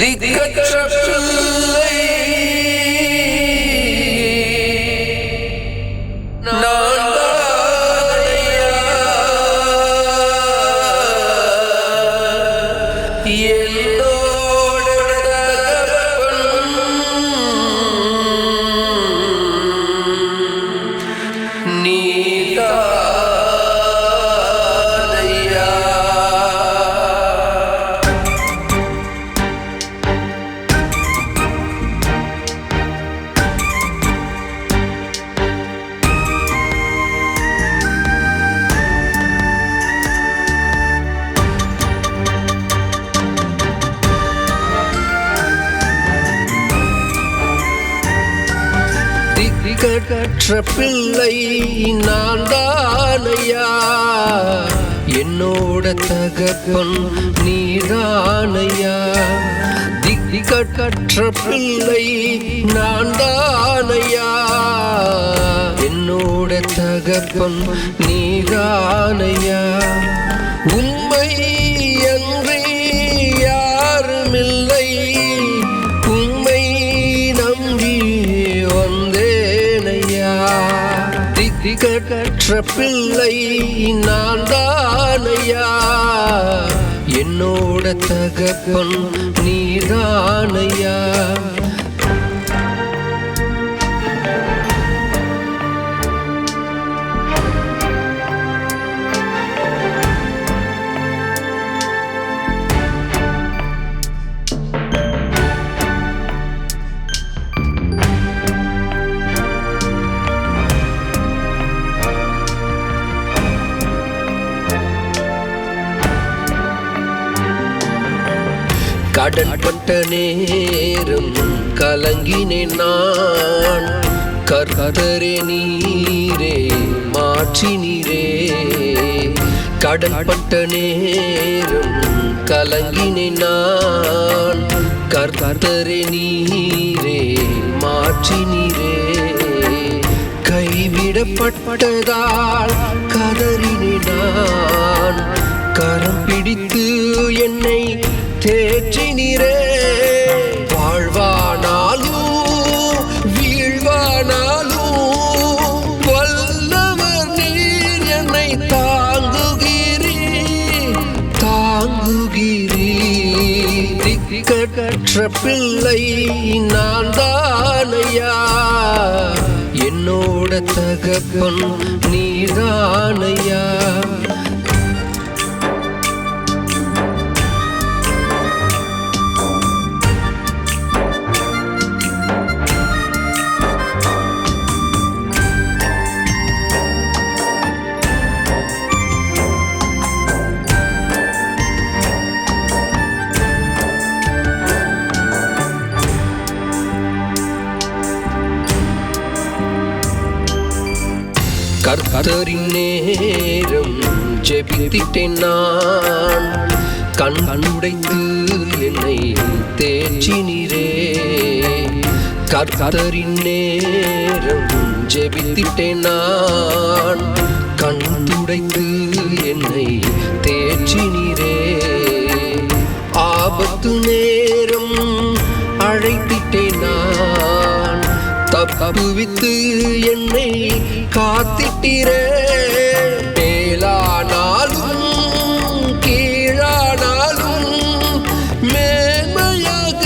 திக்கற்ற பிள்ளை திக்கற்ற பிள்ளை நான் தானையா? என்னோட தகப்பன் நீதானையா? திக்கற்ற பிள்ளை நான் தானையா? என்னோட தகப்பன் நீதானையா? உண்மை அன்றி யாருமில்லை. திக்கற்ற பிள்ளை நான் தானையா? என்னோட தகப்பன் நீதானையா கடன்பட்ட நேரம் கலங்கினேன் நான். கர்த்தரே நீரே மாற்றி நீரே. கடன் நேரம் கலங்கினேன் நான். கர்த்தரே நீரே மாற்றி நீரே. கைவிடப்பட்டதால் கதறினான் கரம் பிடித்து என்னை தேற்றினீரே வாழ்வானாலும் வீழ்வானாலும் வல்லவர் நீர் என்னை தாங்குகிறீ தாங்குகிறீ திக்கற்ற பிள்ளை நான் தானையா? என்னோட தகப்பன் நீதானையா கர்த்தரின் நேரம் ஜெபித்திட்டேன் நான். கண் கண்டுடைத்து என்னை தேற்றினீரே. கர்த்தரின் நேரம் ஜெபித்திட்டேன் நான். கண் துடைத்து தப்புவித்து என்னை காத்திட்டீரே மேலானாலும் கீழானாலும் மேன்மையாக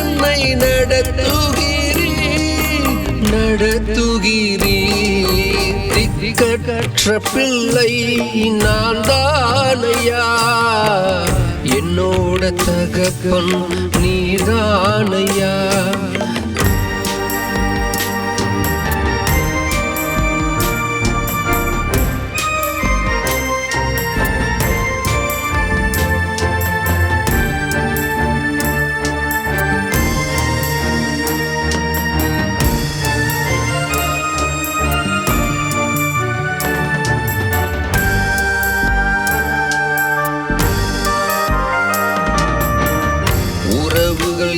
என்னை நடத்துகிறீ நடத்துகிறீ திக்கற்ற பிள்ளை நான் தானையா? என்னோட தகப்பன் நீதானையா?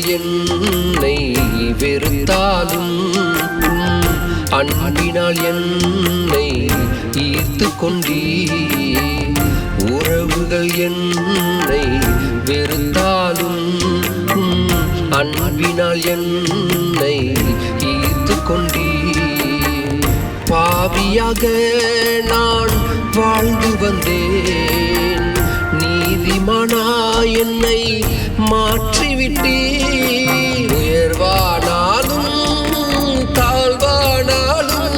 என்னை வெறுத்தாலும் அன்பினால் என்னை ஈர்த்து கொண்டீ உறவுகள் என்னை வெறுத்தாலும் அன்பினால் என்னை ஈர்த்து கொண்டீ பாவியாக நான் வாழ்ந்து வந்தேன். நீதிமானா என்னை மாற்றி மாற்றிவிட்டே உயர்வானாலும் தாழ்வானாலும்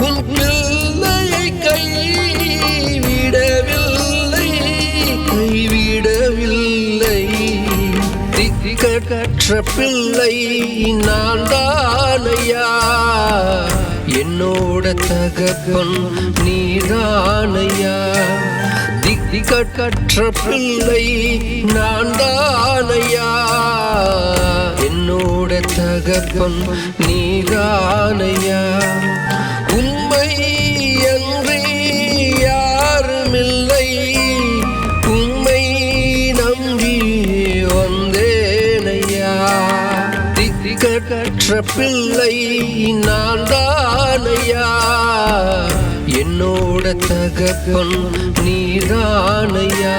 உன் பிள்ளையை கைவிடவில்லை. கைவிடவில்லை. திக்கற்ற பிள்ளை நான் தானையா என்னோட தகப்பன் நீதானையா? திக்கற்ற பிள்ளை நான் தானையா என்னோட தகப்பன் நீதானையா? உண்மை அன்றி யாருமில்லை. உண்மை நம்பி வந்தேனையா? திக்கற்ற பிள்ளை நான் தானையா என்னோட தகப்பன் நீதானையா?